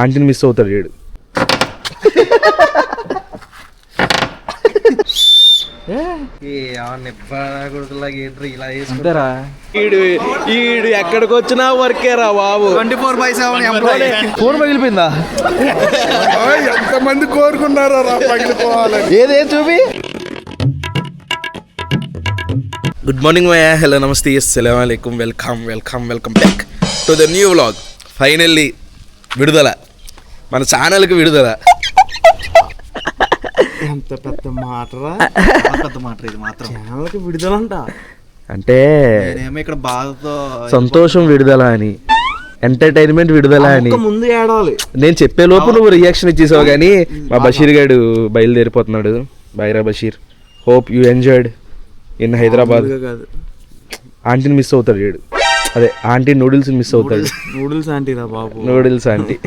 ఆంటీని మిస్ అవుతాడు వీడు. ఈడు ఎక్కడికి వచ్చినా వర్కే రా బాబు. Twenty four by seven employee. Phone పగిలిపోయిందా? ఎంతమంది కోరుకున్నారో ఏదే చూపి? గుడ్ మార్నింగ్ మయా హలో నమస్తే అస్సలం అయికం welcome welcome welcome back to the new vlog finally విడుదల. మన ఛానల్కి విడుదల. ఎంత పెద్ద మాటరా? పెద్ద మాట ఇది మాత్రం? ఛానల్కి విడుదలంట. అంటే నేనేమో ఇక్కడ బాధతో సంతోషం విడుదల అని ఎంటర్టైన్మెంట్ విడుదల అని. ముందు ఏడాలి. నేను చెప్పే లోపు నువ్వు రియాక్షన్ ఇచ్చేసావు కానీ మా బషీర్ గారు బయలుదేరిపోతున్నాడు. Baira Basheer hope you enjoyed in Hyderabad. ఆంటీని మిస్ అవుతాడు వీడు. అదే ఆంటీ నూడిల్స్ మిస్ అవుతాడు నూడిల్స్ ఆంటీరా బాబు. Noodles aunty.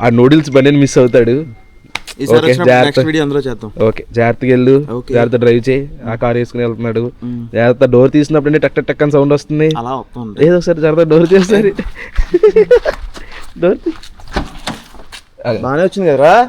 ఆ- నూడిల్స్ బండిని మిస్ అవుతాడు. ఓకే, వచ్చినప్పుడు జాగ్రత్త. నెక్స్ట్ వీడియో అందులో చేద్దాం. ఓకే జాగ్రత్తగా వెళ్ళు. జాగ్రత్త డ్రైవ్ చేయి. ఆ కార్ వేసుకుని వెళ్తున్నాడు. జాగ్రత్త డోర్ తీసినప్పుడు టక్ టక్ టక్ అని సౌండ్ వస్తుంది. అలా వస్తుంది. ఏదో ఒకసారి జాగ్రత్త డోర్ చేస్తారు డోర్. బాగానే వచ్చింది కదరా?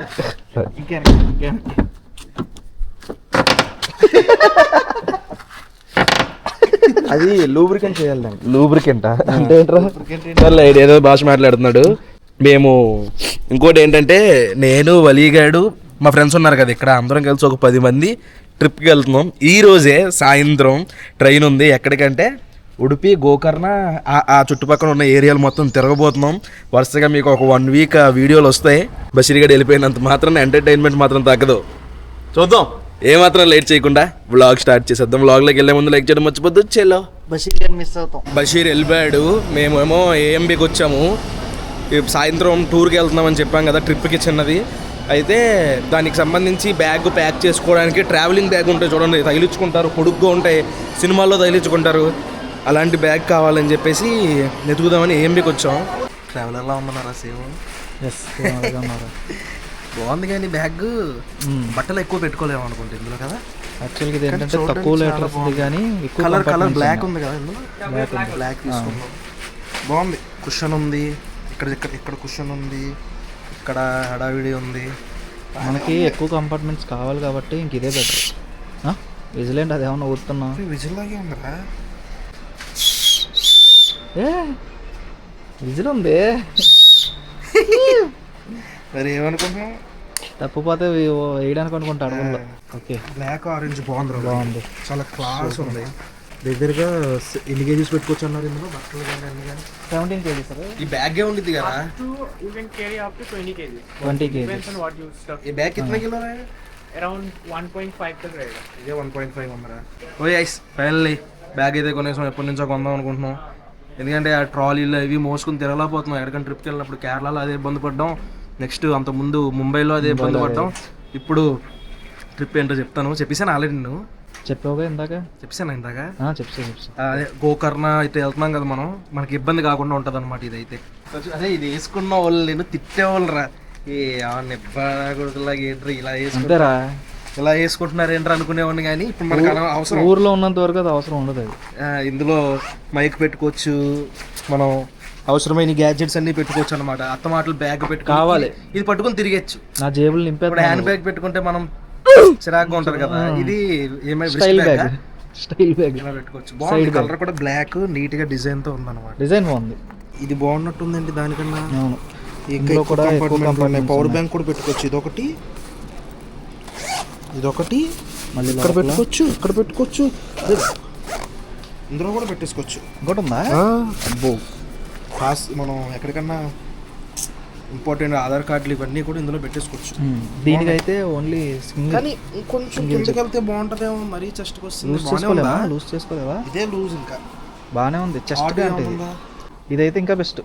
అది లూబ్రికెంట్ చేయాలి లూబ్రికెంట్ అంటే ఏంట్రా? ఏదో భాష మాట్లాడుతున్నాడు. మేము ఇంకోటి ఏంటంటే నేను వలీగాడు మా ఫ్రెండ్స్ ఉన్నారు కదా ఇక్కడ అందరం కలిసి ఒక పది మంది ట్రిప్కి వెళ్తున్నాం. ఈ రోజే సాయంత్రం ట్రైన్ ఉంది. ఎక్కడికంటే ఉడిపి గోకర్ణ ఆ- ఆ చుట్టుపక్కల ఉన్న ఏరియాలు మొత్తం తిరగబోతున్నాం. వరుసగా మీకు ఒక వన్ వీక్ వీడియోలు వస్తాయి. బషీర్గడ్ వెళ్ళిపోయినంత మాత్రం ఎంటర్టైన్మెంట్ మాత్రం తగ్గదు. చూద్దాం. ఏమాత్రం లేట్ చేయకుండా వ్లాగ్ స్టార్ట్ చేసేద్దాం. వ్లాగ్లోకి వెళ్ళే ముందు లైక్ చేయడం మర్చిపోద్దు. చెల్లో. బషీర్ గారు మిస్ అవుతాం. బషీర్ వెళ్ళిపోయాడు. మేమేమో ఏఎంబికి వచ్చాము. ఈ సాయంత్రం టూర్కి వెళ్తున్నామని చెప్పాం కదా ట్రిప్కి చిన్నది. అయితే దానికి సంబంధించి బ్యాగ్ ప్యాక్ చేసుకోవడానికి ట్రావెలింగ్ బ్యాగ్ ఉంటాయి చూడండి తగిలించుకుంటారు. పొడుగ్గా ఉంటాయి. సినిమాల్లో తగిలించుకుంటారు. అలాంటి బ్యాగ్ కావాలని చెప్పేసి వెతుకుదామని ఏఎంబికి వచ్చాం. ట్రావెలర్లా ఉన్నారా సేవ్? ఎస్ బాగుంది కానీ బ్యాగ్ బట్టలు ఎక్కువ పెట్టుకోలేము అనుకుంటే ఇందులో కదా. యాక్చువల్గా ఇది ఏంటంటే తక్కువ లీటర్స్ బాగుంది. కానీ ఎక్కువ కలర్ కలర్ బ్లాక్. ఉంది కదా ఇందులో? బ్లాక్ తీసుకున్నాం బాగుంది. కుషన్ ఉంది. ఇక్కడ ఇక్కడ ఇక్కడ కుషన్ ఉంది. ఇక్కడ హడావిడి ఉంది. మనకి ఎక్కువ కంపార్ట్మెంట్స్ కావాలి కాబట్టి ఇంక ఇదే బెటర్ విజిలెంట్ అదేమన్నా ఊరుతున్నా? విజిల్ లాగే ఉందిరా. ఏ విజిల్ ఉంది? మరి ఏమనుకుంటున్నాం తప్పిపోతే వేయడానికి అనుకుంటా అడవుల్లో ఓకే. బ్లాక్ ఆరెంజ్ బాగుంది బాగుంది. చాలా క్లాస్ ఉంది. దగ్గరగా ఎన్ని కేజీస్ పెట్టుకోవచ్చు అన్నారు ఇందులో? బట్టలు కానీ అన్ని కానీ? Seventeen kg sir. ఈ బ్యాగే కదా. To 20 kg. Twenty kg. ఈ బ్యాగ్ కిतना కిలో Around 1.5 till right. ఇదే వన్ పాయింట్ ఫైవ్ ఉందిరా ఓ ఐస్ ఫైనల్లీ బ్యాగ్ అయితే కొనేసాం. ఎప్పటి నుంచో కొందాం అనుకుంటున్నాం. ఎందుకంటే ఆ ట్రాలీలు అవి మోసుకుని తిరగలేకపోతున్నాం. ఎక్కడికైనా ట్రిప్కి వెళ్ళినప్పుడు కేరళలో అదే ఇబ్బంది పడ్డాం. నెక్స్ట్ అంత ముందు ముంబైలో అదే ఇబ్బంది పడ్డాం. ఇప్పుడు ట్రిప్ ఏంటో చెప్తాను. చెప్పేసాను ఆల్రెడీ నేను చెప్పావుగా ఇందాక? చెప్పేసాను ఇందాక? అదే గోకర్ణ అయితే వెళ్తున్నాం కదా మనం. మనకి ఇబ్బంది కాకుండా ఉంటుంది అనమాట ఇదైతే. అదే ఇది వేసుకున్న వాళ్ళు నేను తిట్టేవాళ్ళు రా ఏ నిబ్బలాగా ఏంట్రా ఇలా వేసుకుంటా? అంతేరా. ఇలా వేసుకుంటున్నారు ఏంట్రా అనుకునేవాడిని కానీ ఇప్పుడు మనకు అవసరం. ఊర్లో ఉన్నంత వరకు అది అవసరం ఉండదు అది. ఇందులో మైక్ పెట్టుకోవచ్చు. మనం అవసరమైన గ్యాడ్జెట్స్ అన్ని పెట్టుకోవచ్చు అనమాట అత్త మాటలు బ్యాగ్ పెట్టుకో కావాలి. ఇది పట్టుకొని తిరిగచ్చు. నా జేబులు ఇప్పుడు నింపేది హ్యాండ్ బ్యాగ్ పెట్టుకుంటే మనం చిరాగ్గా ఉంటది కదా. ఇది ఏమై స్టైల్ బ్యాగ్ స్టైల్ బ్యాగ్ పెట్టుకోవచ్చు. బాగుంది. కలర్ కూడా బ్లాక్ నీట్గా డిజైన్తో ఉందన్నమాట. డిజైన్ బాగుంది. ఇది బాగున్నట్టుందండి దానికన్నా? అవును. ఇంకా కూడా పవర్. బ్యాంక్ కూడా పెట్టుకోవచ్చు. ఇదొకటి. ఇదొకటి. మళ్ళీ ఇక్కడ పెట్టుకోవచ్చు. ఇక్కడ పెట్టుకోవచ్చు. ఇందులో కూడా పెట్టేసుకోవచ్చు. ఇంకోటి ఉందా? అబ్బో. పాస్ మనం ఎక్కడికన్నా ఇంపార్టెంట్ ఆధార్ కార్డులు ఇవన్నీ కూడా ఇందులో పెట్టేసుకోవచ్చు. దీనికైతే ఓన్లీ సింగిల్ కానీ ఇంకొంచెం కిందకి వెళ్తే బాగుంటుందేమో మరీ చెస్ట్కి వస్తుంది. లూజ్ చేసుకోలేవా? లూజ్ చేసుకోలేవా? ఇదే లూజ్ ఇంకా. బాగానే ఉంది. చెస్ట్ అంటే? ఇదైతే ఇంకా బెస్ట్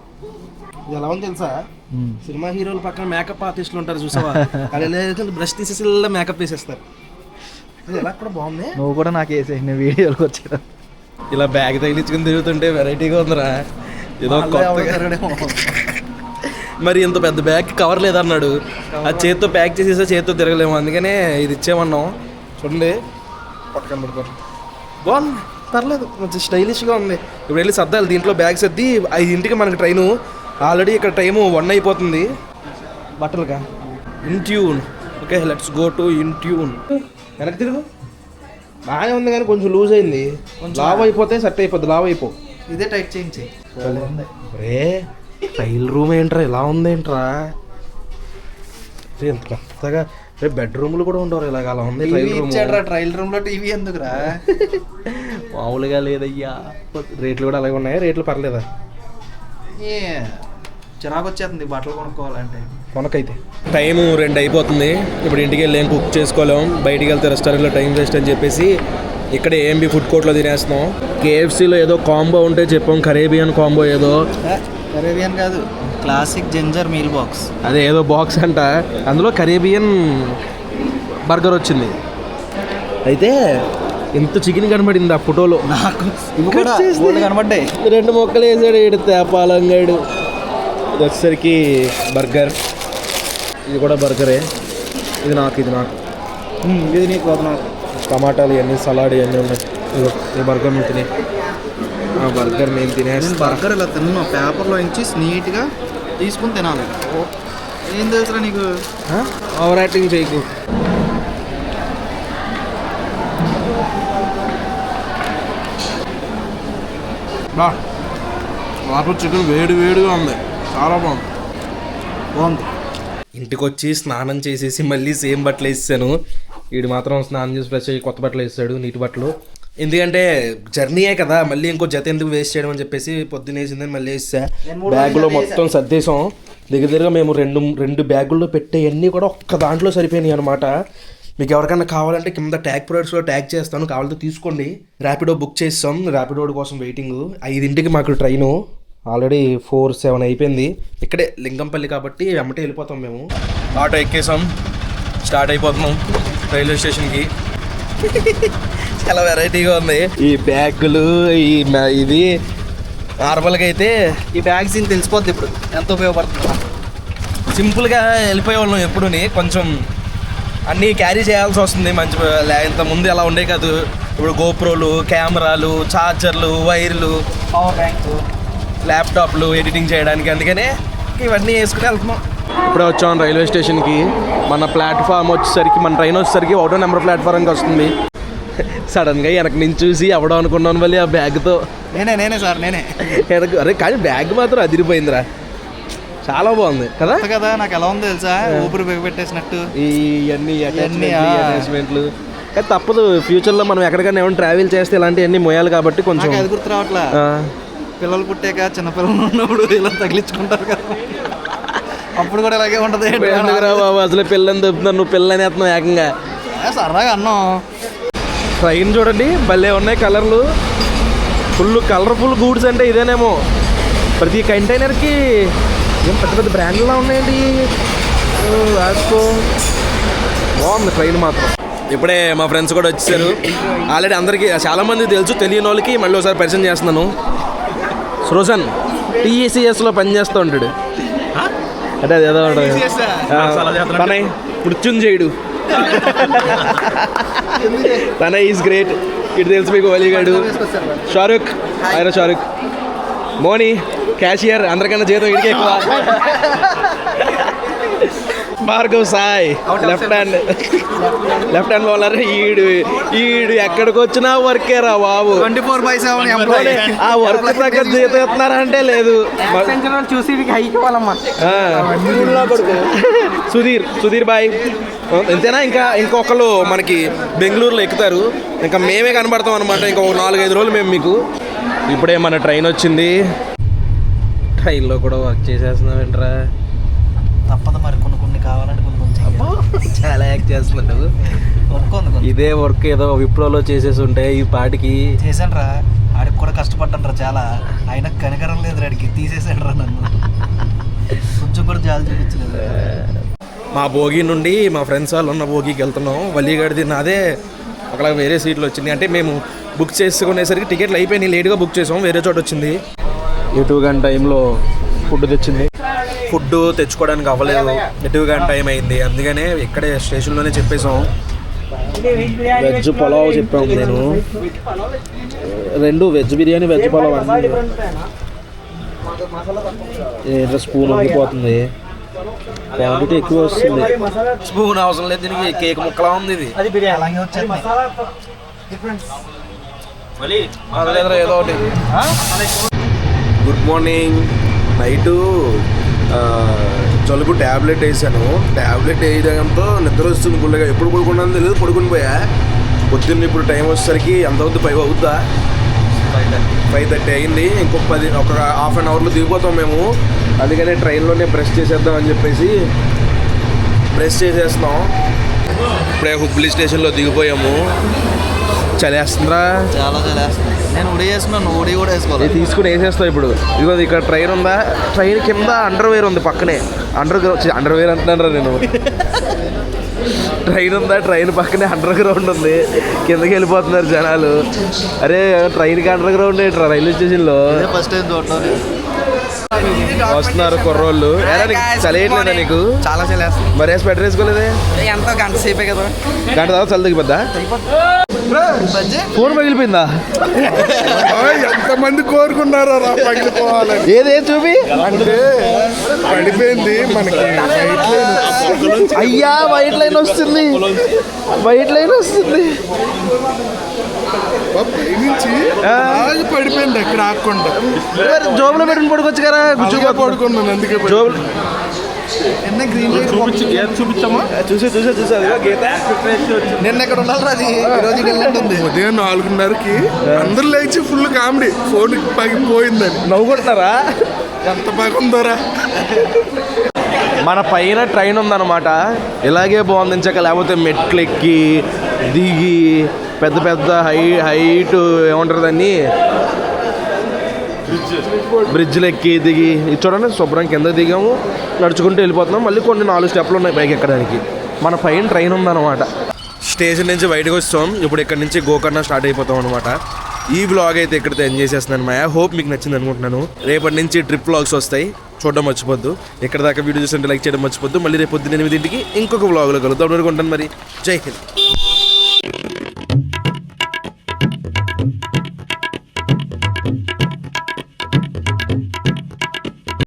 ఇది ఎలా ఉంది తెలుసా? సినిమా హీరోల పక్కన మేకప్ ఆర్టిస్టులు ఉంటారు చూసావా? అలా లేదంటే బ్రష్ తీసేసి ఇలా మేకప్ వేసేస్తారు. ఎలా కూడా బాగుంది. నువ్వు కూడా నాకు వేసే నేను వీడియోకి వచ్చాడు ఇలా బ్యాగ్ తగిలించుకుని తిరుగుతుంటే వెరైటీగా ఉందిరా. ఏదో. మరి ఇంత పెద్ద బ్యాగ్ కవర్ లేదన్నాడు. ఆ చేత్తో ప్యాక్ చేసేసా చేత్తో తిరగలేము. అందుకనే ఇది ఇచ్చేమన్నాం చూడండి. పట్టుకొని పడుకోండి బాగుంది పర్లేదు. కొంచెం స్టైలిష్గా ఉంది. ఇప్పుడు వెళ్ళి సర్దాలి. దీంట్లో బ్యాగ్ సర్ది ఐదింటికి మనకి ట్రైను ఆల్రెడీ ఇక్కడ టైము వన్ అయిపోతుంది. బట్టలుగా. In tune okay let's go to in tune వెనక్కి తిరుగు. బాగానే ఉంది కానీ కొంచెం లూజ్ అయింది. లావ్ అయిపోతే సెట్ అయిపోద్ది. లావ్ అయిపో. ఇదే టైట్ చేయించి. రే రైల్ రూమ్ ఏంట్రా ఇలా ఉంది ఏంట్రా రే, ఇంత మెత్తగా రే బెడ్రూమ్లు కూడా ఉండవు ఇలాగ అలా ఉంది ట్రైల్ రూమ్. రూమ్లో టీవీ ఎందుకురా? మామూలుగా లేదయ్యా. రేట్లు కూడా అలాగే ఉన్నాయి రేట్లు పర్లేదా? ఏ, చిరాకు వచ్చేస్తుంది బట్టలు కొనుక్కోవాలంటే. కొనకైతే. టైం రెండు అయిపోతుంది. ఇప్పుడు ఇంటికి వెళ్ళి ఏం కుక్ చేసుకోలేం. బయటికి వెళ్తే రెస్టారెంట్లో టైం వేస్ట్ అని చెప్పేసి ఇక్కడ ఏఎంబి ఫుడ్ కోర్ట్లో తినేస్తున్నాం. కేఎఫ్సీలో ఏదో కాంబో ఉంటే చెప్పాం కరేబియన్ కాంబో ఏదో. కరేబియన్ కాదు క్లాసిక్ జింజర్ మీల్ బాక్స్. అదే ఏదో బాక్స్ అంట. అందులో కరేబియన్ బర్గర్ వచ్చింది. అయితే ఎంత చికెన్ కనబడింది ఆ ఫోటోలో. నాకు కనబడ్డాయి. రెండు మొక్కలు వేసాడు ఈడు తేపాలంగాడు ఇది వచ్చేసరికి బర్గర్. ఇది కూడా బర్గరే. ఇది నాకు ఇది నాకు. ఇది నీకు. టమాటాలు ఇవన్నీ సలాడ్ ఇవన్నీ ఉన్నాయి. ఈ బర్గర్ నువ్వు తినే ఆ బర్గర్ నేను నేను తినేస్తా బర్గర్ ఇలా తిన్నా పేపర్లో ఇంచి నీట్గా తీసుకుని తినాలి. ఏం తెలుసురా నీకు? ఓవర్ యాక్టింగ్ చేయకు. బా లోపల చికెన్ వేడి వేడిగా ఉంది. చాలా బాగుంది. బాగుంది. ఇంటికి వచ్చి స్నానం చేసేసి మళ్ళీ సేమ్ బట్టలు వేసాను వీడు మాత్రం స్నానం చేసి ఫ్రెష్ అయ్యి కొత్త బట్టలు వేసాడు నీటి బట్టలు. ఎందుకంటే జర్నీయే కదా మళ్ళీ ఇంకో జత ఎందుకు వేస్ట్ చేయడం అని చెప్పేసి పొద్దున్న వేసిందని మళ్ళీ వేసా నేను మూడు బ్యాగులో మొత్తం సర్దేశాం. దగ్గర దగ్గరగా మేము రెండు రెండు బ్యాగుల్లో పెట్టేవన్నీ కూడా ఒక్క దాంట్లో సరిపోయినాయి అనమాట మీకు ఎవరికైనా కావాలంటే కింద ట్యాగ్ ప్రొడక్ట్స్లో ట్యాగ్ చేస్తాను. కావాలంటే తీసుకోండి. ర్యాపిడో బుక్ చేస్తాం ర్యాపిడో కోసం వెయిటింగ్ ఐదింటికి మాకు ట్రైను ఆల్రెడీ ఫోర్ సెవెన్ అయిపోయింది. ఇక్కడే లింగంపల్లి కాబట్టి వెంబటే వెళ్ళిపోతాం మేము. ఆటో ఎక్కేసాం. స్టార్ట్ అయిపోతున్నాం. రైల్వే స్టేషన్కి చాలా వెరైటీగా ఉంది. ఈ బ్యాగులు ఈ ఇది నార్మల్గా అయితే ఈ బ్యాగ్ సీన్ తెలిసిపోద్ది ఇప్పుడు. ఎంత ఉపయోగపడుతుందో. సింపుల్గా వెళ్ళిపోయే వాళ్ళం ఎప్పుడుని కొంచెం అన్నీ క్యారీ చేయాల్సి వస్తుంది. మంచి ఇంత ముందు ఎలా ఉండే కాదు. ఇప్పుడు గోప్రోలు కెమెరాలు ఛార్జర్లు వైర్లు పవర్ బ్యాంక్ ల్యాప్టాప్లు ఎడిటింగ్ చేయడానికి. అందుకనే ఇవన్నీ వేసుకుని వెళ్తున్నాం. ఇప్పుడే వచ్చాం రైల్వే స్టేషన్కి. మన ప్లాట్ఫామ్ వచ్చేసరికి మన ట్రైన్ వచ్చేసరికి ఒకటో నెంబర్ ప్లాట్ఫామ్కి వస్తుంది. సడన్గా వెనక నుంచి చూసి అవడం అనుకున్నాను మళ్ళీ ఆ బ్యాగ్తో. నేనే నేనే సార్ నేనే. వెనక అరే కానీ బ్యాగ్ మాత్రం అదిరిపోయిందిరా. చాలా బాగుంది కదా? కదా నాకు ఎలా ఉందో తెలుసా? ఊపిరి బిగపెట్టేసినట్టు ఇవన్నీ. అటాచ్మెంట్లు కానీ తప్పదు ఫ్యూచర్లో మనం ఎక్కడికైనా ఏమైనా ట్రావెల్ చేస్తే ఇలాంటివన్నీ మోయాలి కాబట్టి కొంచెం. అది గుర్తు రావట్లా. పిల్లలు పుట్టాక చిన్న పిల్లలు ఉన్నప్పుడు ఇలా తగిలించుకుంటారు కదా. అప్పుడు కూడా ఇలాగే ఉంటది బాబు అసలు పిల్లని దొప్పుతున్నాను నువ్వు పిల్లని వేస్తున్నావు ఏకంగా. సరదాగా అన్నం. ట్రైన్ చూడండి భలే ఉన్నాయి కలర్లు. ఫుల్ కలర్ఫుల్ గూడ్స్ అంటే ఇదేనేమో. ప్రతి కంటైనర్కి ఏం పెద్ద పెద్ద బ్రాండ్లా ఉన్నాయండి ఓ, వాస్కో బాగుంది ట్రైన్ మాత్రం. ఇప్పుడే మా ఫ్రెండ్స్ కూడా వచ్చేసారు. ఆల్రెడీ అందరికీ చాలా మంది తెలుసు తెలియని వాళ్ళకి మళ్ళీ ఒకసారి పరిచయం చేస్తున్నాను. సృజన్ టీఈసీఎస్లో పనిచేస్తూ ఉంటాడు. అంటే అది ఏదో ఉంటుంది తనే మృత్యుంజయుడు. తన ఈజ్ గ్రేట్. ఇటు తెలుసు మీకు వలిగాడు షారుఖ్ ఆయన షారుఖ్ మోని క్యాషియర్ అందరికన్నా జీతం ఇడికే ఎక్కువ. Bhargav Sai. Left hand left hand bowler ఈడు ఈడు ఎక్కడికి వచ్చినా వర్కే రా బాబు. Twenty four by seven employee. ఆ వర్క్ దగ్గర జీతం ఇస్తున్నారా అంటే లేదు. చూసి. సుధీర్ సుధీర్ బాయ్. అంతేనా ఇంకా ఇంకొకళ్ళు మనకి బెంగళూరులో ఎక్కుతారు. ఇంకా మేమే కనబడతాం అనమాట ఇంకా ఒక నాలుగైదు రోజులు మేము మీకు. ఇప్పుడే మన ట్రైన్ వచ్చింది. ట్రైన్లో కూడా వర్క్ చేసేస్తున్నాం ఏంట్రా తప్పదు మరి కొన్ని కొన్ని కావాలంటే కొన్ని కొంచెం చాలా యాక్ట్ చేస్తున్నాడు వర్క్ ఉంది ఇదే వర్క్ ఏదో విప్రోలో చేసేసి ఉంటే ఈ పాటికి చేశాను రా ఆడికి కూడా కష్టపడ్డాను రా చాలా. ఆయన కనికరం లేదు ఆడికి. తీసేసాడు రా నన్ను. కొంచెం కూడా జాలి చూపించలేదు. మా భోగి నుండి మా ఫ్రెండ్స్ వాళ్ళు ఉన్న భోగికి వెళ్తున్నాం. వల్లిగడిది నాదే ఒకలా వేరే సీట్లు వచ్చింది. అంటే మేము బుక్ చేసుకునేసరికి టికెట్లు అయిపోయినాయి. లేట్గా బుక్ చేసాం. వేరే చోట వచ్చింది. ఎటు గంట టైంలో ఫుడ్ తెచ్చింది. ఫుడ్ తెచ్చుకోవడానికి అవ్వలేదు. ఎటు గంట టైం అయింది. అందుకనే ఇక్కడే స్టేషన్లోనే చెప్పేసాం వెజ్ పులావ్ చెప్పాము నేను. రెండు వెజ్ బిర్యానీ వెజ్ పులావ్ అన్నీ ఏంటో స్పూన్ ఉండిపోతుంది క్వాంటిటీ ఎక్కువ వస్తుంది. స్పూన్ అవసరం లేదు దీనికి. కేక్ ముక్కలా ఉంది ఇది. అది బిర్యానీ ఏదో ఒకటి. గుడ్ మార్నింగ్ నైటు జలుబు ట్యాబ్లెట్ వేసాను. ట్యాబ్లెట్ వేయడంతో నిద్ర వస్తుంది గుళ్ళగా ఎప్పుడు పడుకున్నాను తెలియదు పడుకుని పోయా. పొద్దున్న ఇప్పుడు టైం వచ్చేసరికి ఎంత అవుద్ది? ఫైవ్ అవుద్దా? ఫైవ్ థర్టీ అయింది. ఇంకొక పది ఒక హాఫ్ అన్ అవర్లో దిగిపోతాం మేము. అందుకనే ట్రైన్లోనే బ్రష్ చేసేద్దాం అని చెప్పేసి బ్రష్ చేసేస్తున్నాం. ఇప్పుడే హుబ్లీ స్టేషన్లో దిగిపోయాము. చలేస్తుందిరా. చాలా చాలా నేను ఉడి వేసుకున్నాను ఉడి కూడా వేసుకోవాలి? తీసుకుని వేసేస్తావు ఇప్పుడు. ఇదిగో ఇక్కడ ట్రైన్ ఉందా? ట్రైన్ కింద అండర్ వేర్ ఉంది పక్కనే. అండర్ గ్రౌండ్ అండర్ వేర్ అంటున్నాను నేను. ట్రైన్ ఉందా? ట్రైన్ పక్కనే అండర్ గ్రౌండ్ ఉంది. కిందకి వెళ్ళిపోతున్నారు జనాలు. అరే ట్రైన్కి అండర్ గ్రౌండ్ ఏంట్రా రైల్వే స్టేషన్లో? ఫస్ట్ టైం చూడటం వస్తున్నారు కుర్రోళ్ళు. చలియట్లేదా నీకు చాలా చలేస్తుంది మరి వేసి స్వెటర్ వేసుకోలేదే? ఎంతో గంట సేపే కదా. గంట తర్వాత చలి తగ్గిపోద్దా. ఫోన్ పగిలిపోయిందా? ఎంతమంది కోరుకున్నారో రా పగిలిపోవాలని. ఏది చూపి? అంటే పడిపోయింది మనకి అయ్యా వైట్ లైన్ వస్తుంది. వైట్ లైన్ వస్తుంది. నుంచి పడిపోయింది ఎక్కడ ఆగకుండా మరి జోబులో పెట్టుకుని పడుకోవచ్చు కదా కూర్చోబోతున్నాడు పడుకున్నాను అందుకే పడి- జోబులు చూపించమ్మా? చూసే చూసే చూసే అదిగో గీత. నిన్న ఎక్కడ ఉండాలి అది? ఈరోజు వెళ్ళినట్టుంది ఉదయం నాలుగున్నరకి అందరు లేచి ఫుల్ కామెడీ. ఫోన్ పగిపోయిందని నవ్వుకుంటున్నారా ఎంత బాగుందోరా మన పైన ట్రైన్ ఉందన్నమాట. ఇలాగే బాగుంది ఇంచక లేకపోతే మెట్లు ఎక్కి దిగి పెద్ద పెద్ద హై హైట్ ఏమంటారు దాన్ని? బ్రిడ్జ్లు ఎక్కి దిగి చూడండి శుభ్రం కింద దిగాము. నడుచుకుంటూ వెళ్ళిపోతున్నాం. మళ్ళీ కొన్ని నాలుగు స్టెప్లు ఉన్నాయి బైక్ ఎక్కడానికి. మన పైన ట్రైన్ ఉందన్నమాట. స్టేషన్ నుంచి బయటకు వస్తాం. ఇప్పుడు ఇక్కడ నుంచి గోకర్ణ స్టార్ట్ అయిపోతాం అనమాట ఈ వ్లాగ్ అయితే ఇక్కడితో ఎంజాయ్ చేస్తున్నాను మా హోప్ మీకు నచ్చింది అనుకుంటున్నాను. రేపటి నుంచి ట్రిప్ బ్లాగ్స్ వస్తాయి. చూడడం మర్చిపోద్దు. ఇక్కడ దాకా వీడియో చూసి లైక్ చేయడం మర్చిపోద్దు. మళ్ళీ రేపు పొద్దున్న ఎనిమిదింటికి ఇంకొక బ్లాగ్లో కలుద్దాం అనుకుంటాను మరి. జై హింద్.